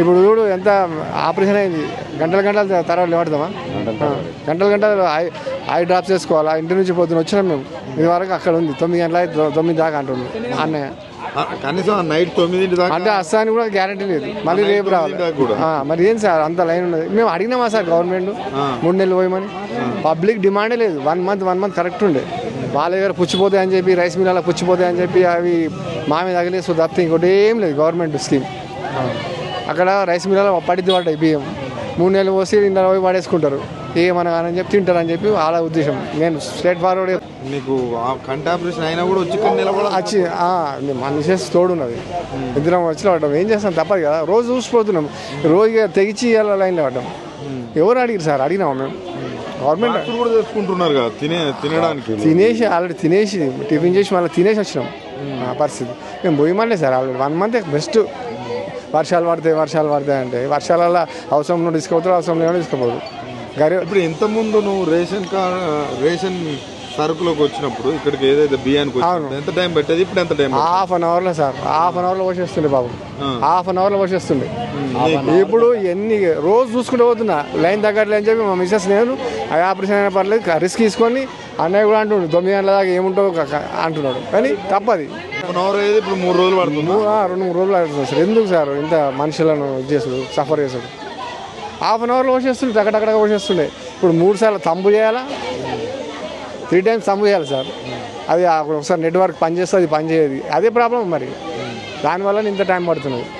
ఇప్పుడు చూడు ఎంత ఆపరేషన్ అయింది. గంటల గంటల తర్వాత లేవడదామా గంటల గంటలు ఐ డ్రాప్ చేసుకోవాలా? ఇంటి నుంచి పొద్దున వచ్చినాం మేము. ఇది వరకు అక్కడ ఉంది. తొమ్మిది గంటల తొమ్మిది దాకా అంటున్నాం అన్నయ్య. కనీసం నైట్ తొమ్మిదింటి దాకా అంటే వస్తానికి కూడా గ్యారంటీ లేదు. మళ్ళీ రేపు రావాలి? మరి ఏం సార్? అంత లైన్ ఉన్నది. మేము అడిగినామా సార్ గవర్నమెంట్ మూడు నెలలు పోయమని. పబ్లిక్ డిమాండే లేదు. One month one month correct ఉండే. వాళ్ళ దగ్గర పుచ్చిపోతాయి అని చెప్పి రైస్ మిల్లలో పుచ్చిపోతాయి అని చెప్పి అవి మా మీద తగిలేసు తప్పితే ఇంకోటి ఏం లేదు. గవర్నమెంట్ స్కీమ్ అక్కడ రైస్ మిల్లలో పడిద్ది పడ్డాయి బియ్యం. మూడు నెలలు పోసి ఇంట్లో పోయి పడేసుకుంటారు. ఏమనగానని చెప్పి తింటారని చెప్పి వాళ్ళ ఉద్దేశం. నేను స్ట్రేట్ ఫార్వర్డ్ ఆ కంటి ఆపరేషన్ అయినా కూడా వచ్చి వచ్చి ఆ, మన మిసెస్ తోడున్నది. ఇద్దరం వచ్చి పడ్డాం. ఏం చేస్తాం? తప్పదు కదా. రోజు చూసిపోతున్నాం. రోజు తెగిచి ఇవాళ లైన్లో పడ్డాం. ఎవరు అడిగారు సార్? అడిగినాం మేము? గవర్నమెంట్ కూడా చేసుకుంటున్నారు కదా. తినే తినడానికి. తినేసి ఆల్రెడీ తినేసి టిఫిన్ చేసి మళ్ళీ తినేసి వచ్చినాం. ఆ పరిస్థితి. మేము పోయమలే sir already one month best. వర్షాలు పడతాయి వర్షాలు పడతాయి అంటే. వర్షాలలో అవసరం నుండి తీసుకుపోతారు అవసరం లేని తీసుకుపోదు గరీబ్ ఇప్పుడు ఎంత ముందు నువ్వు రేషన్ కార్డ్ రేషన్ సరుకులోకి వచ్చినప్పుడు ఇక్కడికి ఏదైతే బియ్యానికి ఎంత టైం పెట్టేది? ఇప్పుడు ఎంత టైం హాఫ్ అన్ అవర్లో సార్. హాఫ్ అన్ అవర్లో వచ్చేస్తుండే బాబు. హాఫ్ అన్ అవర్లో వచ్చేస్తుండే ఇప్పుడు ఎన్ని రోజు చూసుకుంటూ పోతున్నా. లైన్ తగ్గట్లే అని చెప్పి మా మిస్సెస్ నేను ఆ ఆపరేషన్ అయినా పర్లేదు రిస్క్ తీసుకొని అన్నయ్య కూడా అంటుండు తొమ్మిది గంటల దాకా ఏముంటావు అంటున్నాడు. కానీ తప్పది. వన్ అవర్ అయితే ఇప్పుడు మూడు రోజులు పడుతుంది. మూ- రెండు మూడు రోజులు పడుతుంది సార్. ఎందుకు సార్ ఇంత మనుషులను ఇది చేసుడు సఫర్ చేసుడు హాఫ్ అన్ అవర్లో వచ్చేస్తుండే టక్కటక్కడ వచ్చేస్తుండే ఇప్పుడు మూడు సార్లు తంబు చేయాలా? త్రీ టైమ్స్ తంబు చేయాలి సార్. అది ఆ ఒకసారి నెట్వర్క్ పనిచేస్తే అది పనిచేయదు. అదే ప్రాబ్లం మరి. దానివల్ల ఇంత టైం పడుతున్నది